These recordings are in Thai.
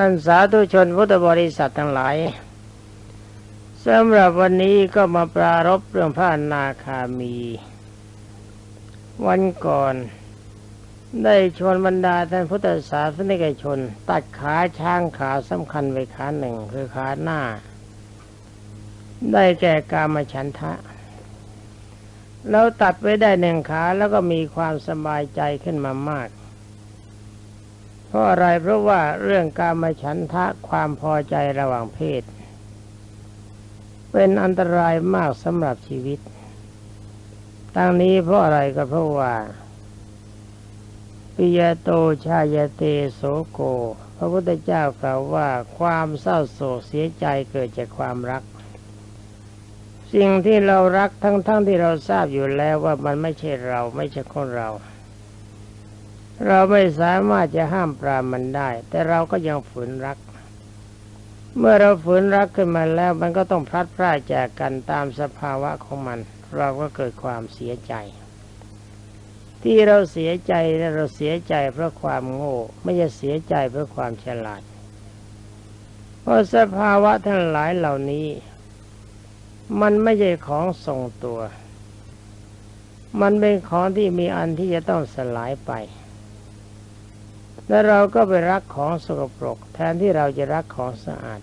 ท่านสาธุชนพุทธบริษัททั้งหลายสำหรับวันนี้ก็มาปรารบเรื่องพระนาคามี วันก่อน ได้ชวนบรรดาท่านพุทธศาสนิกชน ตัดขาช้างขาสำคัญไปขาหนึ่งคือขาหน้า ได้แก่กามฉันทะ แล้วตัดไว้ได้หนึ่งขาแล้วก็มีความสบายใจขึ้นมามาก เพราะอะไรเพราะว่าเรื่องการมาฉันทะความพอใจระหว่างเพศ เป็นอันตรายมากสำหรับชีวิตตั้งนี้เพราะอะไรก็เพราะว่าปิยโตชายเตโสโก พระพุทธเจ้ากล่าวว่าความเศร้าโศกเสียใจเกิดจากความรัก สิ่งที่เรารักทั้งๆทที่เราทราบอยู่แล้วว่ามันไม่ใช่เราไม่ใช่ของเรา เราไม่สามารถจะห้ามปรามมันได้ แต่เราก็ยังฝืนรัก เมื่อเราฝืนรักขึ้นมาแล้วมันก็ต้องพลัดพรากจากกันตามสภาวะของมัน เราก็เกิดความเสียใจ ที่เราเสียใจเราเสียใจเพราะความโง่ ไม่ใช่เสียใจเพราะความฉลาด เพราะสภาวะทั้งหลายเหล่านี้ มันไม่ใช่ของทรงตัว มันเป็นของที่มีอันที่จะต้องสลายไป แล้วเราก็ไปรักของสกปรก แทนที่เราจะรักของสะอาด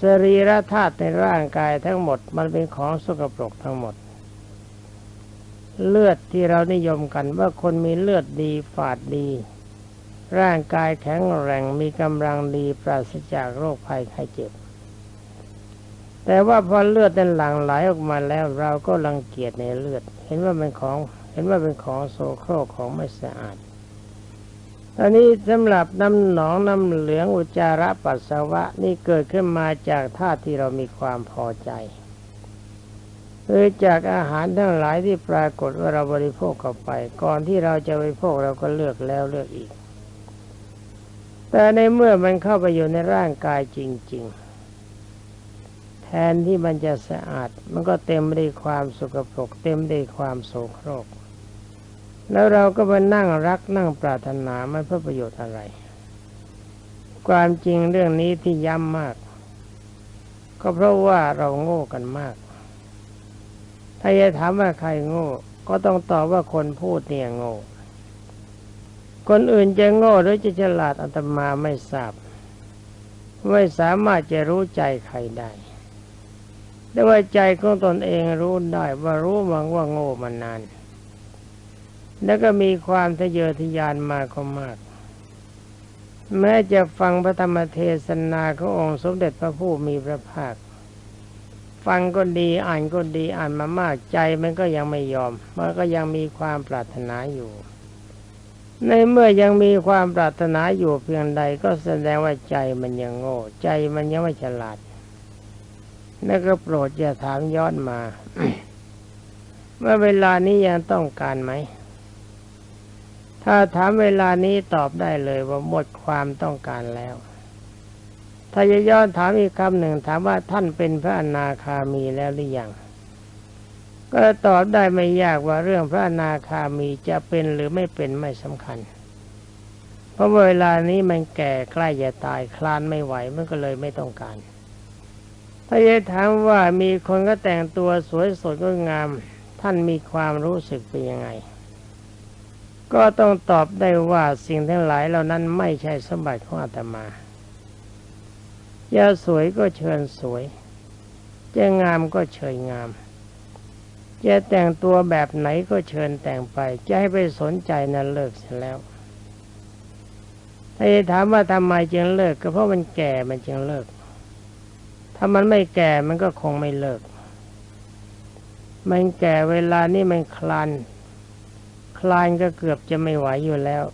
สรีระธาตุในร่างกายทั้งหมดมันเป็นของสกปรกทั้งหมด เลือดที่เรานิยมกันว่าคนมีเลือดดีฝาดดี ร่างกายแข็งแรงมีกำลังดีปราศจากโรคภัยไข้เจ็บ แต่ว่าพอเลือดนั้นหลั่งไหลออกมาแล้วเราก็รังเกียจในเลือด เห็นว่าเป็นของ เห็นว่าเป็นของโสโครกของไม่สะอาด ตอนนี้สำหรับน้ำหนองน้ำเหลืองอุจาระปัสสาวะนี่เกิดขึ้นมาจากธาตุที่เรามีความพอใจคือจากอาหารทั้งหลายที่ปรากฏว่าเราบริโภคเข้าไป ก่อนที่เราจะบริโภคเราก็เลือกแล้วเลือกอีก แต่ในเมื่อมันเข้าไปอยู่ในร่างกายจริง ๆ แทนที่มันจะสะอาด มันก็เต็มไปด้วยความสกปรก เต็มไปด้วยความโสโครก แล้วเราก็มานั่งรักนั่งปรารถนามันเพื่อประโยชน์อะไร ความจริงเรื่องนี้ที่ย้ำมาก ก็เพราะว่าเราโง่กันมาก ถ้าจะถามว่าใครโง่ ก็ต้องตอบว่าคนพูดเนี่ยโง่ คนอื่นจะโง่หรือจะฉลาดอาตมาไม่ทราบ ไม่สามารถจะรู้ใจใครได้แต่ว่าใจของตนเองรู้ได้ว่ารู้มังว่าโง่มานาน แล้วก็มีความทะเยอทะยานมาก็มาก แม้จะฟังพระธรรมเทศนาขององค์สมเด็จพระผู้มีพระภาค ฟังก็ดีอ่านก็ดีอ่านมามากใจมันก็ยังไม่ยอม มันก็ยังมีความปรารถนาอยู่ ในเมื่อยังมีความปรารถนาอยู่เพียงใดก็แสดงว่าใจมันยังโง่ ใจมันยังไม่ฉลาดแล้วก็โปรดอย่าถามย้อนมาเมื่อเวลานี้ยังต้องการไหม ถ้าถามเวลานี้ตอบได้เลยว่าหมดความต้องการแล้ว ถ้าจะย้อนถามอีกคำหนึ่งถามว่าท่านเป็นพระอนาคามีแล้วหรือยัง ก็ตอบได้ไม่ยากว่าเรื่องพระอนาคามีจะเป็นหรือไม่เป็นไม่สำคัญ เพราะเวลานี้มันแก่ใกล้จะตายคลานไม่ไหวมันก็เลยไม่ต้องการ ถ้าจะถามว่ามีคนก็แต่งตัวสวยสดก็งาม ท่านมีความรู้สึกเป็นยังไง ก็ต้องตอบได้ว่าสิ่งทั้งหลายเหล่านั้นไม่ใช่สมบัติของอาตมาจะสวยก็เชิญสวยจะงามก็เชิญงามจะแต่งตัวแบบไหนก็เชิญแต่งไป จะให้ไปสนใจนั้นเลิกเสียแล้วถ้าจะถามว่าทำไมจึงเลิก ก็เพราะมันแก่มันจึงเลิก ถ้ามันไม่แก่มันก็คงไม่เลิก มันแก่เวลานี้มันคลาน คลานก็เกือบจะไม่ไหวอยู่แล้ว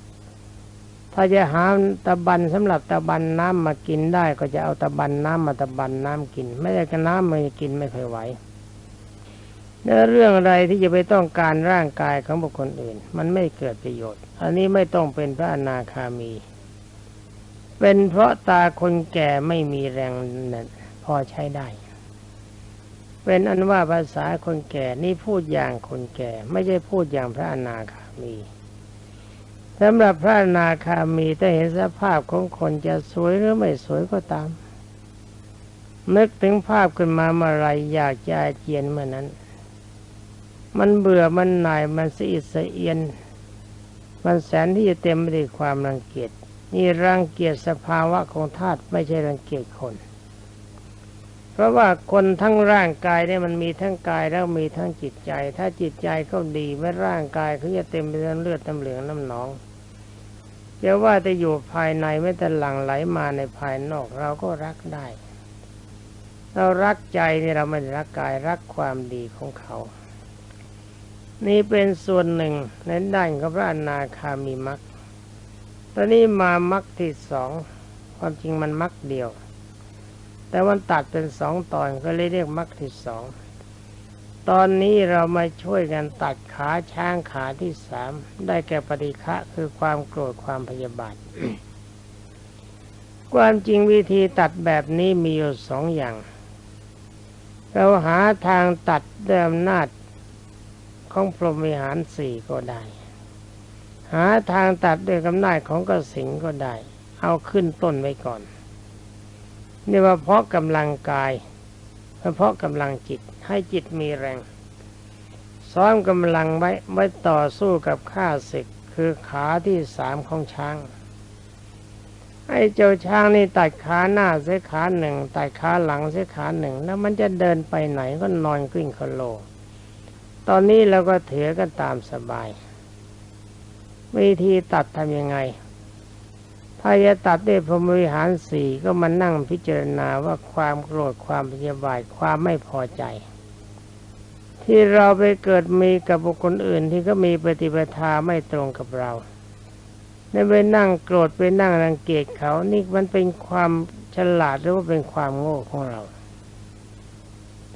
ถ้าจะหาตะบันสำหรับตะบันน้ำมากินได้ก็จะเอาตะบันน้ำมาตะบันน้ำกิน ไม่ได้ก็น้ำมากินไม่เคยไหวเนื้อเรื่องอะไรที่จะไปต้องการร่างกายของบุคคลอื่น มันไม่เกิดประโยชน์ อันนี้ไม่ต้องเป็นพระอนาคามี เป็นเพราะตาคนแก่ไม่มีแรงพอใช้ได้ เป็นอันว่าภาษาคนแก่นี่พูดอย่างคนแก่ ไม่ใช่พูดอย่างพระอนาคามีสำหรับพระอนาคามีถ้าเห็นสภาพของคนจะสวยหรือไม่สวยก็ตาม นึกถึงภาพขึ้นมาเมื่อไรอยากจะเจียนเมื่อนั้น มันเบื่อมันหน่ายมันสะอิสะเอียน มันแสนที่จะเต็มไปด้วยความรังเกียจนี่รังเกียจสภาวะของธาตุไม่ใช่รังเกียจคน เพราะว่าคนทั้งร่างกายเนี่ยมันมีทั้งกายแล้วมีทั้งจิตใจ ถ้าจิตใจเขาดีไม่ร่างกายเขาจะเต็มไปด้วยเลือดน้ำเหลืองน้ำหนองจะว่าจะอยู่ภายในไม่แต่หลั่งไหลมาในภายนอก เราก็รักได้ เรารักใจนี่เราไม่รักกายรักความดีของเขา นี่เป็นส่วนหนึ่งในด้านของพระอนาคามีมักตอนนี้มามักที่สองความจริงมันมักเดียว แต่มันตัดเป็นสองตอนก็เลยเรียกมักที่สองตอนนี้เรามาช่วยกันตัดขาช้างขาที่สามได้แก่ปฏิฆะคือความโกรธความพยาบาทความจริงวิธีตัดแบบนี้มีอยู่สองอย่าง เราหาทางตัดด้วยอำนาจของพรหมิหารสี่ก็ได้ หาทางตัดด้วยอำนาจของกสิงก็ได้ เอาขึ้นต้นไว้ก่อน เนี่ว่าเพราะกำลังกายเพราะกำลังจิตให้จิตมีแรง ซ้อมกำลังไว้ไว้ต่อสู้กับข้าศึกคือขาที่สามของช้างไอ้เจ้าช้างนี่ตัดขาหน้าเสียขาหนึ่งตัดขาหลังเสียขาหนึ่ง แล้วมันจะเดินไปไหนก็นอนกลิ้งคโล ตอนนี้เราก็เถือกันตามสบาย วิธีตัดทำยังไง ถ้าจะตัดด้วยพรหมวิหารสี่ก็มานั่งพิจารณาว่าความโกรธความพยาบาทความไม่พอใจ ที่เราไปเกิดมีกับบุคคลอื่นที่ก็มีปฏิปทาไม่ตรงกับเราได้ไปนั่งโกรธไปนั่งรังเกียจเขานี่มันเป็นความฉลาดหรือว่าเป็นความโง่ของเรา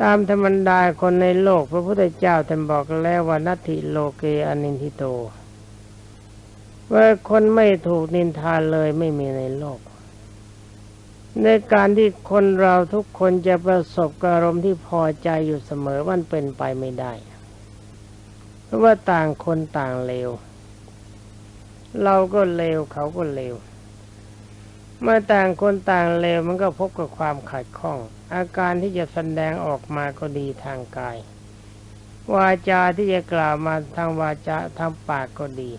ตามธรรมดาคนในโลก พระพุทธเจ้าท่านบอกแล้วว่านัตถิโลเกอนินทิโต ว่าคนไม่ถูกนินทาเลยไม่มีในโลก ในการที่คนเราทุกคนจะประสบอารมณ์ที่พอใจอยู่เสมอมันเป็นไปไม่ได้ เพราะว่าต่างคนต่างเลว เราก็เลวเขาก็เลวเมื่อต่างคนต่างเลวมันก็พบกับความขัดข้อง อาการที่จะแสดงออกมาก็ดีทางกาย วาจาที่จะกล่าวมาทางวาจาทางปากก็ดี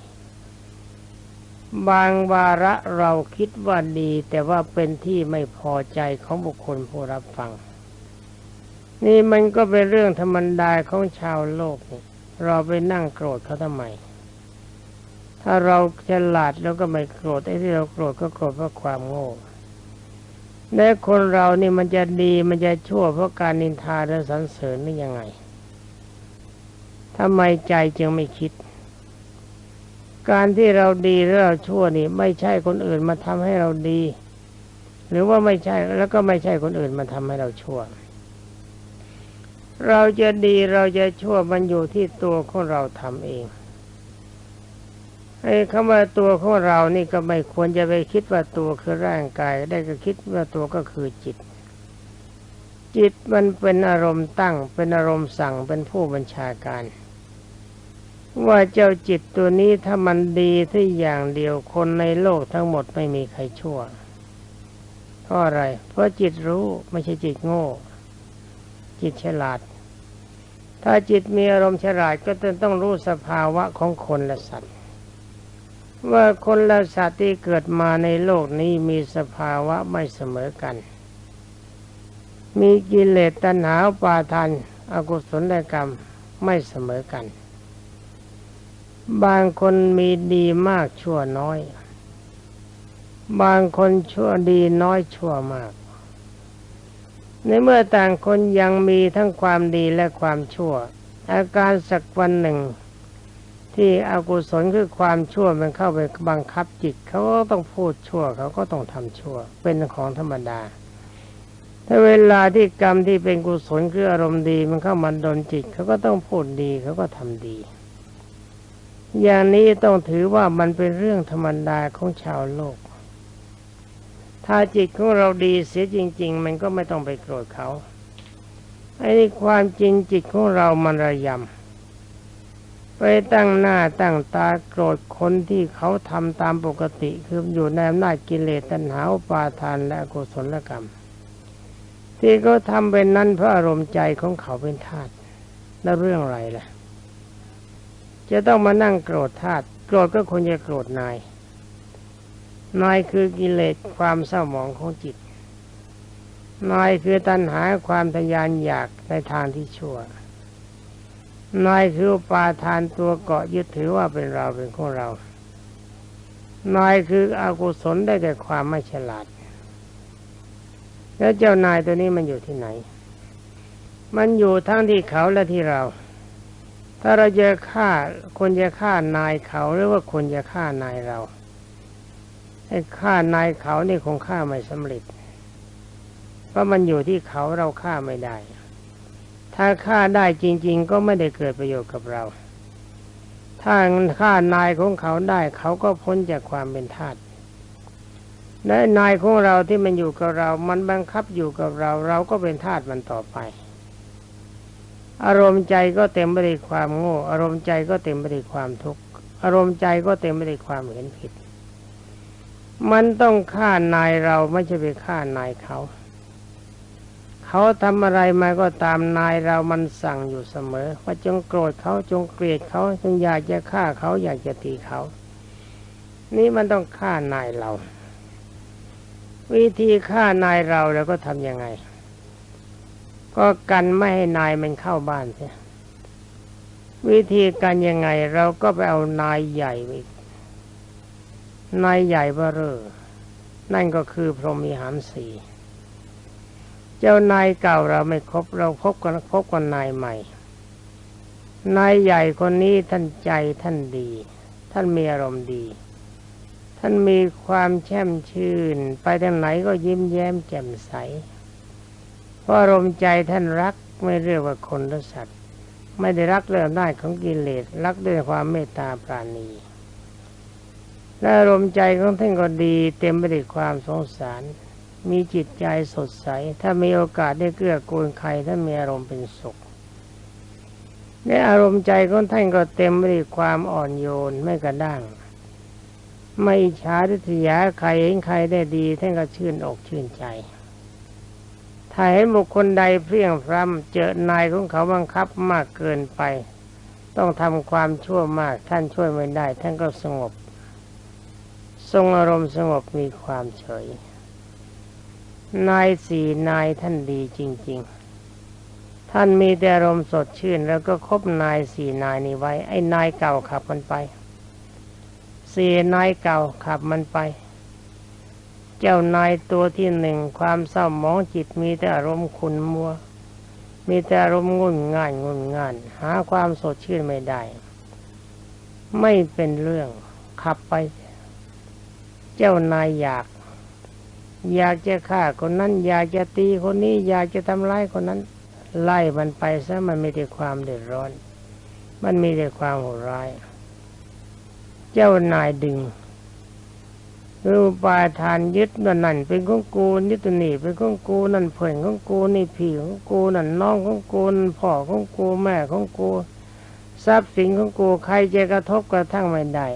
บางวาระเราคิดว่าดี แต่ว่าเป็นที่ไม่พอใจของบุคคลผู้รับฟัง นี่มันก็เป็นเรื่องธรรมดาของชาวโลกนี่เราไปนั่งโกรธเขาทำไม ถ้าเราฉลาดแล้วก็ไม่โกรธไอ้ที่เราโกรธก็โกรธเพราะความโง่และคนเรานี่มันจะดีมันจะชั่วเพราะการนินทาและสรรเสริญนี่ยังไงทำไมใจจึงไม่คิด การที่เราดีหรือเราชั่วนี่ไม่ใช่คนอื่นมาทำให้เราดี หรือว่าไม่ใช่แล้วก็ไม่ใช่คนอื่นมาทำให้เราชั่ว เราจะดีเราจะชั่วมันอยู่ที่ตัวของเราทำเองไอ้คำว่าตัวของเรานี่ก็ไม่ควรจะไปคิดว่าตัวคือร่างกาย ได้ก็คิดว่าตัวก็คือจิต จิตมันเป็นอารมณ์ตั้ง เป็นอารมณ์สั่งเป็นผู้บัญชาการ ว่าเจ้าจิตตัวนี้ถ้ามันดีที่อย่างเดียวคนในโลกทั้งหมดไม่มีใครชั่วเพราะอะไร เพราะจิตรู้ไม่ใช่จิตโง่ จิตฉลาด ถ้าจิตมีอารมณ์ฉลาดก็ต้องรู้สภาวะของคนและสัตว์ ว่าคนและสัตว์ที่เกิดมาในโลกนี้มีสภาวะไม่เสมอกัน มีกิเลสตัณหาปาทานอากุศลกรรมไม่เสมอกัน บางคนมีดีมากชั่วน้อย บางคนชั่วดีน้อยชั่วมาก ในเมื่อต่างคนยังมีทั้งความดีและความชั่ว อาการสักวันหนึ่ง ที่อกุศลคือความชั่วมันเข้าไปบังคับจิตเขาก็ต้องพูดชั่วเขาก็ต้องทำชั่ว เป็นของธรรมดา ถ้าเวลาที่กรรมที่เป็นกุศลคืออารมณ์ดีมันเข้ามาดนจิตเขาก็ต้องพูดดีเขาก็ทำดี อย่างนี้ต้องถือว่ามันเป็นเรื่องธรรมดาของชาวโลก ถ้าจิตของเราดีเสียจริง ๆ มันก็ไม่ต้องไปโกรธเขาไอ้ความจริงจิตของเรามันระยำ ไปตั้งหน้าตั้งตาโกรธคนที่เขาทำตามปกติคืออยู่ในอำนาจกิเลสตัณหาปาทานและกุศลกรรม ที่เขาทำเป็นนั้นเพราะอารมณ์ใจของเขาเป็นธาตุแล้วเรื่องอะไรล่ะ จะต้องมานั่งโกรธธาตุโกรธก็ควรจะโกรธนาย นายคือกิเลสความเศร้าหมองของจิต นายคือตัณหาความทะยานอยากในทางที่ชั่วนายคือปาทานตัวเกาะยึดถือว่าเป็นเราเป็นของเรา นายคืออกุศลได้แก่ความไม่ฉลาด แล้วเจ้านายตัวนี้มันอยู่ที่ไหน มันอยู่ทั้งที่เขาและที่เรา ถ้าเราจะฆ่าคนจะฆ่านายเขาหรือว่าคนจะฆ่านายเราไอ้ฆ่านายเขานี่คงฆ่าไม่สำเร็จ เพราะมันอยู่ที่เขาเราฆ่าไม่ได้ ถ้าฆ่าได้จริง ๆ ก็ไม่ได้เกิดประโยชน์กับเรา ถ้าฆ่านายของเขาได้เขาก็พ้นจากความเป็นทาสและนายของเราที่มันอยู่กับเรา มันบังคับอยู่กับเรา เราก็เป็นทาสมันต่อไป อารมณ์ใจก็เต็มไปด้วยความโง่ อารมณ์ใจก็เต็มไปด้วยความทุกข์อารมณ์ใจก็เต็มไปด้วยความเห็นผิด มันต้องฆ่านายเราไม่ใช่ไปฆ่านายเขา เขาทำอะไรมาก็ตามนายเรามันสั่งอยู่เสมอ ว่าจงโกรธเขาจงเกลียดเขาจงอยากจะฆ่าเขาอยากจะตีเขา นี่มันต้องฆ่านายเรา วิธีฆ่านายเราแล้วก็ทำยังไง ก็กันไม่ให้นายมันเข้าบ้านเสียวิธีการยังไงเราก็ไปเอานายใหญ่ไปนายใหญ่เบ้อเร่อนั่นก็คือพรหมีหารสีเจ้านายเก่าเราไม่ครบเราพบกันพบกันนายใหม่ นายใหญ่คนนี้ท่านใจท่านดี ท่านมีอารมณ์ดี ท่านมีความแช่มชื่น ไปทางไหนก็ยิ้มแย้มแจ่มใส เพราะอารมณ์ใจท่านรักไม่เรียกว่าคนหรือสัตว์ ไม่ได้รักเรื่องได้ของกิเลสรักด้วยความเมตตาปราณีและอารมณ์ใจของท่านก็ดีเต็มไปด้วยความสงสาร มีจิตใจสดใส ถ้ามีโอกาสได้เกื้อกูลใครท่านมีอารมณ์เป็นสุขในอารมณ์ใจของท่านก็เต็มไปด้วยความอ่อนโยนไม่กระด้าง ไม่อิจฉาริษยาใครเห็นใครได้ดีท่านก็ชื่นอกชื่นใจ ถ้าเห็นบุคคลใดเพียงพรำเจอนายของเขาบังคับมากเกินไป ต้องทำความชั่วมาก ท่านช่วยไม่ได้ ท่านก็สงบ ทรงอารมณ์สงบมีความเฉย นายสี่นายท่านดีจริง ๆ ท่านมีแต่อารมณ์สดชื่น แล้วก็คบนายสี่นายนี้ไว้ ไอ้นายเก่าขับมันไป สี่นายเก่าขับมันไป จ้านายตัวที่หนึ่งความเศร้าหมองจิตมีแต่อารมณ์ขุนมัว มีแต่อารมณ์งุ่นง่านงุ่นง่าน หาความสดชื่นไม่ได้ ไม่เป็นเรื่องขับไป เจ้านายอยาก อยากจะฆ่าคนนั้น อยากจะตีคนนี้ อยากจะทำร้ายคนนั้น ไล่มันไปซะมันมีแต่ความเดือดร้อน มันมีแต่ความโหดร้าย เจ้านายดึง รูปาทานยึดนั่นนั่นเป็นของกูยึดตัวนี่เป็นของกูนั่นเพื่อนของกูนี่พี่ของกูนั่นน้องของกูนั่นพ่อของกูแม่ของกูทรัพย์สินของกูใครจะกระทบกระทั่งไม่ได้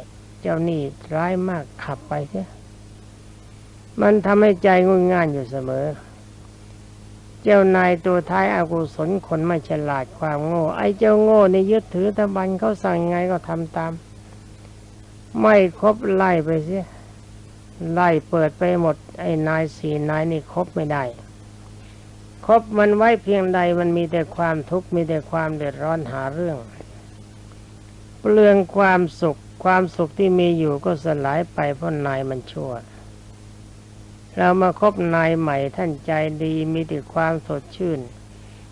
เจ้านี่ร้ายมากขับไปเสียมันทำให้ใจงุนง่านอยู่เสมอ เจ้านายตัวท้ายอากุศลคนไม่ฉลาดความโง่ ไอ้เจ้าโง่ในยึดถือตะบันเขาสั่งไงก็ทำตาม ไม่ครบไล่ไปเสีย ไล่เปิดไปหมด ไอ้นายสี่นายนี่ครบไม่ได้ครบมันไว้เพียงใดมันมีแต่ความทุกข์มีแต่ความเดือดร้อนหาเรื่อง เปลืองความสุขความสุขที่มีอยู่ก็สลายไปเพราะนายมันชั่ว เรามาคบนายใหม่ท่านใจดีมีแต่ความสดชื่น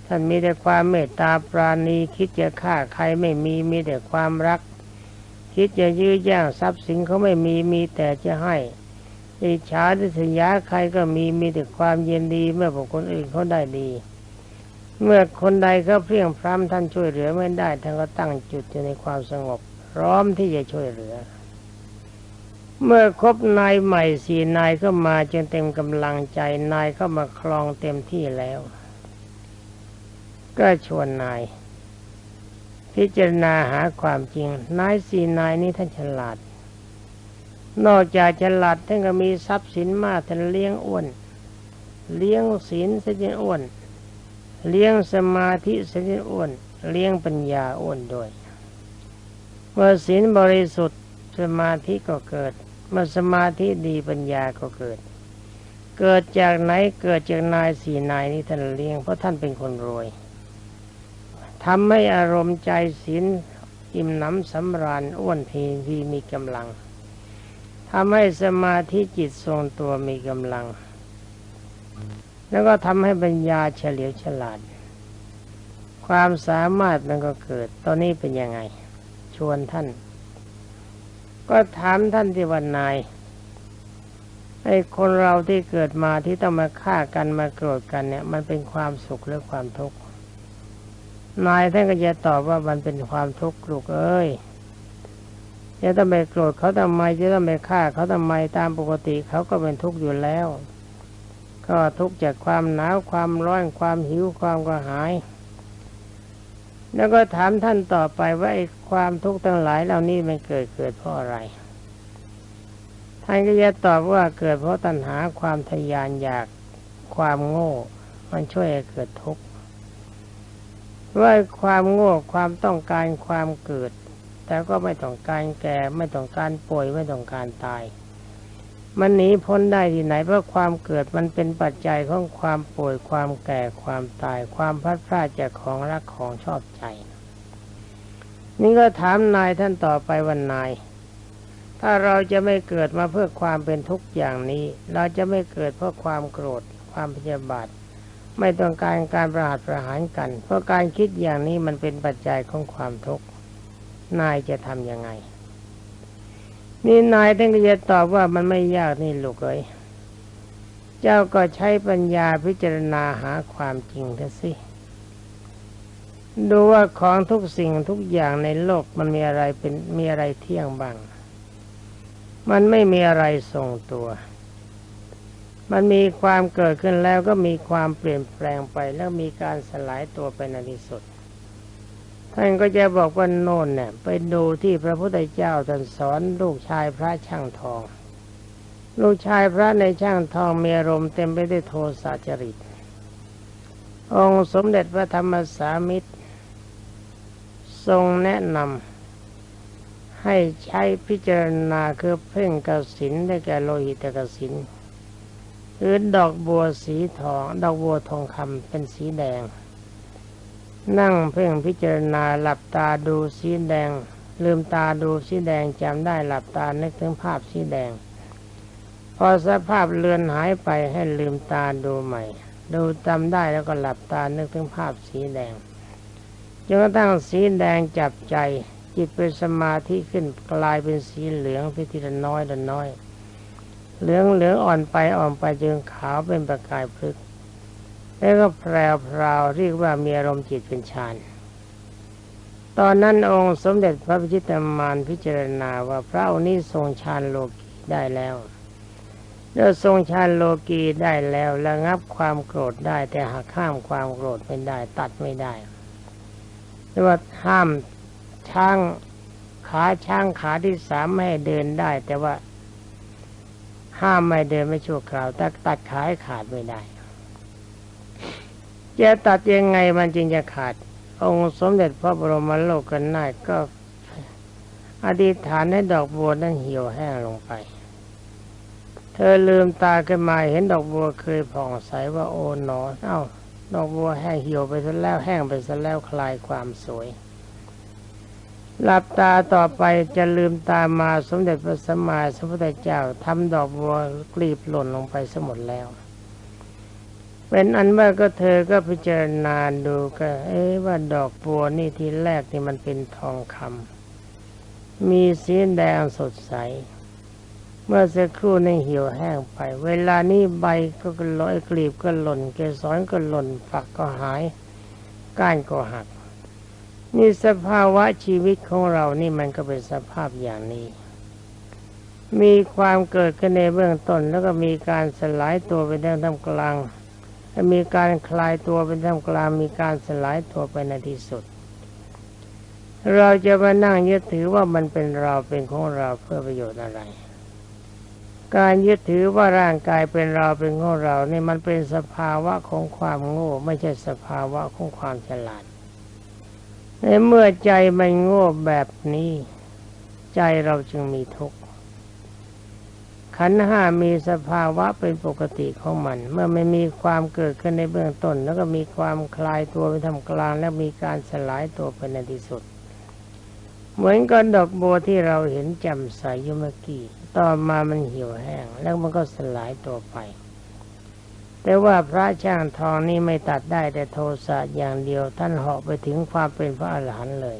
ท่านมีแต่ความเมตตาปราณีคิดจะฆ่าใครไม่มีมีแต่ความรัก คิดจะยื้อแย่งทรัพย์สินเขาไม่มีมีแต่จะให้ อิจฉาดิษยาใครก็มีมีแต่ความเย็นดีเมื่อบุคคลอื่นเขาได้ดี เมื่อคนใดเขาเพลียงพร้ำท่านช่วยเหลือไม่ได้ท่านก็ตั้งจุดอยู่ในความสงบพร้อมที่จะช่วยเหลือ เมื่อครบนายใหม่สี่นายก็มาจนเต็มกำลังใจนายเข้ามาคลองเต็มที่แล้ว ก็ชวนนาย พิจารณาหาความจริงนายสี่นายนี้ท่านฉลาด นอกจากฉลาดท่านก็มีทรัพย์สินมากท่านเลี้ยงอ้วน เลี้ยงศีลเสียนอ้วน เลี้ยงสมาธิเสียนอ้วน เลี้ยงปัญญาอ้วนด้วย เมื่อศีลบริสุทธิ์สมาธิก็เกิด เมื่อสมาธิดีปัญญาก็เกิด เกิดจากไหนเกิดจากนายสี่นายนี้ท่านเลี้ยงเพราะท่านเป็นคนรวยทำให้อารมณ์ใจศีลอิ่มหนำสำราญอ้วนพีพีมีกำลัง ทำให้สมาธิจิตทรงตัวมีกำลัง แล้วก็ทำให้ปัญญาเฉลียวฉลาด ความสามารถมันก็เกิด ตอนนี้เป็นยังไง ชวนท่าน ก็ถามท่านที่วันนายไอ้คนเราที่เกิดมาที่ต้องมาฆ่ากันมาโกรธกันเนี่ย มันเป็นความสุขหรือความทุกข์นายท่านก็จะตอบว่ามันเป็นความทุกข์ลูกเอ้ย จะต้องไปโกรธเขาทำไมจะต้องไปฆ่าเขาทำไมตามปกติเขาก็เป็นทุกข์อยู่แล้ว ก็ทุกข์จากความหนาวความร้อนความหิวความกระหาย แล้วก็ถามท่านต่อไปว่าไอ้ความทุกข์ทั้งหลายเหล่านี้มันเกิดเกิดเพราะอะไรท่านก็จะตอบว่าเกิดเพราะตัณหาความทยานอยากความโง่ มันช่วยให้เกิดทุกข์ว่าความโง่ความต้องการความเกิด แต่ก็ไม่ต้องการแก่ไม่ต้องการป่วยไม่ต้องการตาย มันหนีพ้นได้ที่ไหนเพราะความเกิดมันเป็นปัจจัยของความป่วยความแก่ความตาย ความพัดพลาดจากของรักของชอบใจ นี่ก็ถามนายท่านต่อไปวันนาย ถ้าเราจะไม่เกิดมาเพื่อความเป็นทุกข์อย่างนี้ เราจะไม่เกิดเพราะความโกรธ ความพยาบาทไม่ต้องการการประหัตประหารกัน เพราะการคิดอย่างนี้มันเป็นปัจจัยของความทุกข์ นายจะทำยังไง นี่นายท่านก็จะตอบว่ามันไม่ยากนี่ลูกเอ้ยเจ้าก็ใช้ปัญญาพิจารณาหาความจริงเถอะสิ ดูว่าของทุกสิ่งทุกอย่างในโลกมันมีอะไรเป็นมีอะไรเที่ยงบ้าง มันไม่มีอะไรทรงตัว มันมีความเกิดขึ้นแล้วก็มีความเปลี่ยนแปลงไปแล้วมีการสลายตัวไปในที่สุด ท่านก็จะบอกว่าโน่นเนี่ยไปดูที่พระพุทธเจ้าท่านสอนลูกชายพระช่างทอง ลูกชายพระในช่างทองมีอารมณ์เต็มไปด้วยโทสะจริต องค์สมเด็จพระธรรมสามิตร ทรงแนะนำให้ใช้พิจารณาคือเพ่งกสินได้แก่โลหิตกสินหรือดอกบัวสีทอง ดอกบัวทองคำเป็นสีแดง นั่งเพ่งพิจารณาหลับตาดูสีแดง ลืมตาดูสีแดงจำได้หลับตานึกถึงภาพสีแดง พอสภาพเลือนหายไปให้ลืมตาดูใหม่ ดูจำได้แล้วก็หลับตานึกถึงภาพสีแดงจนกระทั่งสีแดงจับใจ จิตเป็นสมาธิขึ้นกลายเป็นสีเหลืองพิทีละน้อยละน้อย เหลืองเหลืองอ่อนไปอ่อนไปจนขาวเป็นประกายพลึก แล้วก็แพรวพราเรียกว่ามีอารมณ์จิตเป็นฌานตอนนั้นองค์สมเด็จพระพิชิตมานพิจารณาว่าพระองค์นี้ทรงฌานโลกีได้แล้วแล้วทรงฌานโลกีได้แล้วระงับความโกรธได้แต่หักข้ามความโกรธไม่ได้ตัดไม่ได้เรียกว่าห้ามช้างขาช้างขาที่สามไม่ให้เดินได้ แต่ว่าห้ามไม่เดินไม่ชั่วคราวแต่ตัดขาให้ขาดไม่ได้ จะตัดยังไงมันจึงจะขาด องค์สมเด็จพระบรมโลกกันนาถก็อธิษฐานให้ดอกบัวนั้นเหี่ยวแห้งลงไป เธอลืมตาขึ้นมาเห็นดอกบัวเคยผ่องใสว่าโอ๋หนอ เอ้า ดอกบัวแห้งเหี่ยวไปซะแล้วแห้งไปซะแล้วคลายความสวย หลับตาต่อไปจะลืมตามาสมเด็จพระสัมมาสัมพุทธเจ้าทำดอกบัวกลีบหล่นลงไปสมดแล้ว เป็นอันว่าก็เธอก็พิจารณาดูก็ เอ๊ะว่าดอกบัวนี่ทีแรกนี่มันเป็นทองคำมีสีแดงสดใส เมื่อสักครู่นี่เหี่ยวแห้งไป เวลานี้ใบก็ลอยกลีบก็หล่น เกสรก็หล่นฝักก็หาย ก้านก็หักนี่สภาวะชีวิตของเรานี่มันก็เป็นสภาพอย่างนี้ มีความเกิดขึ้นในเบื้องต้นแล้วก็มีการสลายตัวไปในท่ามกลาง และมีการคลายตัวเป็นท่ามกลางมีการสลายตัวไปในที่สุด เราจะมานั่งยึดถือว่ามันเป็นเราเป็นของเราเพื่อประโยชน์อะไร การยึดถือว่าร่างกายเป็นเราเป็นของเรานี่มันเป็นสภาวะของความโง่ ไม่ใช่สภาวะของความฉลาดในเมื่อใจมันโง่แบบนี้ ใจเราจึงมีทุกข์ ขันห้ามีสภาวะเป็นปกติของมัน เมื่อไม่มีความเกิดขึ้นในเบื้องต้น แล้วก็มีความคลายตัวไปทำกลาง แล้วมีการสลายตัวไปในที่สุด เหมือนกับดอกบัวที่เราเห็นแจ่มใสอยู่เมื่อกี้ต่อมามันเหี่ยวแห้ง แล้วมันก็สลายตัวไป แต่ว่าพระช่างทองนี่ไม่ตัดได้แต่โทสะอย่างเดียว ท่านเหาะไปถึงความเป็นพระอรหันต์เลย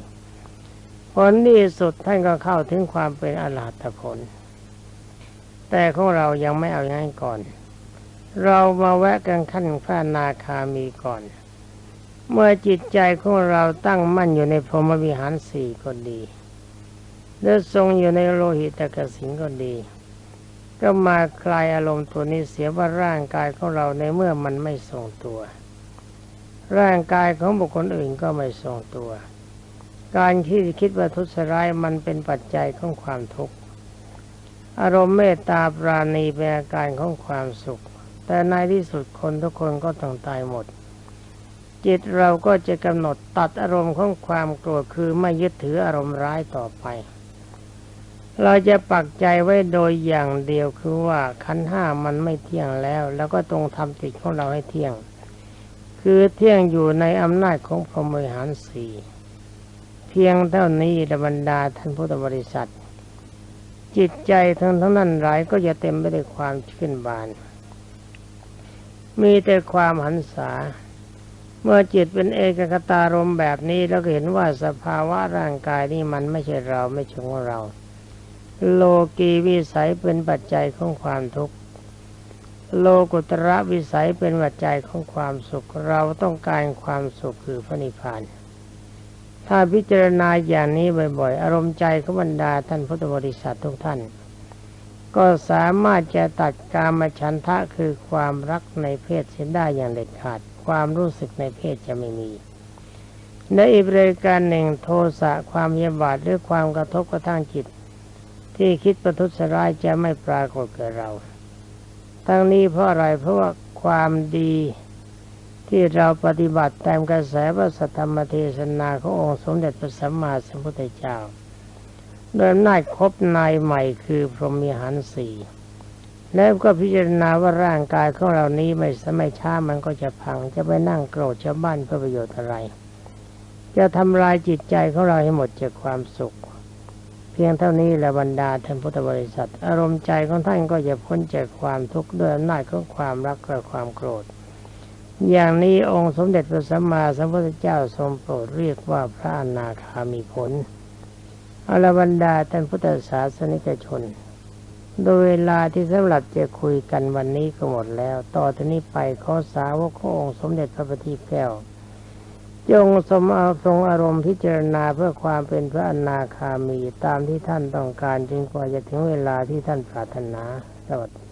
ผลที่สุดท่านก็เข้าถึงความเป็นอรหัตผล แต่ของเรายังไม่เอาอย่างนั้นก่อน เรามาแวะกันขั้นพระนาคามีก่อน เมื่อจิตใจของเราตั้งมั่นอยู่ในพรหมวิหารสี่ก็ดีและทรงอยู่ในโลหิตกสิงก็ดี ก็มาคลายอารมณ์ตัวนี้เสียว่าร่างกายของเราในเมื่อมันไม่ทรงตัว ร่างกายของบุคคลอื่นก็ไม่ทรงตัว การที่คิดว่าทุสร้ายมันเป็นปัจจัยของความทุกข์ อารมณ์เมตตาปราณีเป็นอาการของความสุข แต่ในที่สุดคนทุกคนก็ต้องตายหมด จิตเราก็จะกำหนดตัดอารมณ์ของความโกรธคือไม่ยึดถืออารมณ์ร้ายต่อไป เราจะปักใจไว้โดยอย่างเดียวคือว่าขันห้ามันไม่เที่ยงแล้ว แล้วก็ตรงทำจิตของเราให้เที่ยง คือเที่ยงอยู่ในอำนาจของพรหมวิหารสี่เพียงเท่านี้ดบรรดาท่านพุทธบริษัท จิตใจทั้งทั้งนั้นหลายก็จะเต็มไปด้วยความชื่นบาน มีแต่ความหันษา เมื่อจิตเป็นเอกคตารมแบบนี้แล้วก็เห็นว่าสภาวะร่างกายนี่มันไม่ใช่เราไม่ใช่ของเรา โลกีวิสัยเป็นปัจจัยของความทุกข์โลกุตระวิสัยเป็นปัจจัยของความสุข เราต้องการความสุขคือพระนิพพาน ถ้าพิจารณาอย่างนี้บ่อยๆ อารมณ์ใจของบรรดาท่านพุทธบริษัททุกท่าน ก็สามารถจะตัดกามฉันทะคือความรักในเพศเสียได้อย่างเด็ดขาด ความรู้สึกในเพศจะไม่มีในอีกรายการหนึ่งโทสะความเยียบาดหรือความกระทบกระทั่งจิต ที่คิดประทุษร้ายจะไม่ปรากฏแก่เรา ทั้งนี้เพราะอะไรเพราะว่าความดี ที่เราปฏิบัติตามกระแสพระสัทธรรมเทศนาขององค์สมเด็จพระสัมมาสัมพุทธเจ้าโดยอำนาจครบนายใหม่คือพรหมีหันสี่แล้วก็พิจารณาว่าร่างกายของเรานี้ไม่สมัยช้ามันก็จะพัง จะไปนั่งโกรธชาวบ้านเพื่อประโยชน์อะไร จะทำลายจิตใจของเราให้หมดจากความสุข เพียงเท่านี้แหละบรรดาท่านพุทธบริษัท อารมณ์ใจของท่านก็จะพ้นจากความทุกข์ด้วยอำนาจของความรักและความโกรธ อย่างนี้องค์สมเด็จพระสัมมาสัมพุทธเจ้าทรงโปรดเรียกว่าพระอนาคามีผลอรบรรดาท่านพุทธศาสนิกชน โดยเวลาที่สำหรับจะคุยกันวันนี้ก็หมดแล้ว ต่อที่นี้ไปขอสาวกขององค์สมเด็จพระบัณฑิตแก้ว จงสมเอาทรงอารมณ์พิจารณาเพื่อความเป็นพระอนาคามีตามที่ท่านต้องการจนกว่าจะถึงเวลาที่ท่านปรารถนาสวัสดี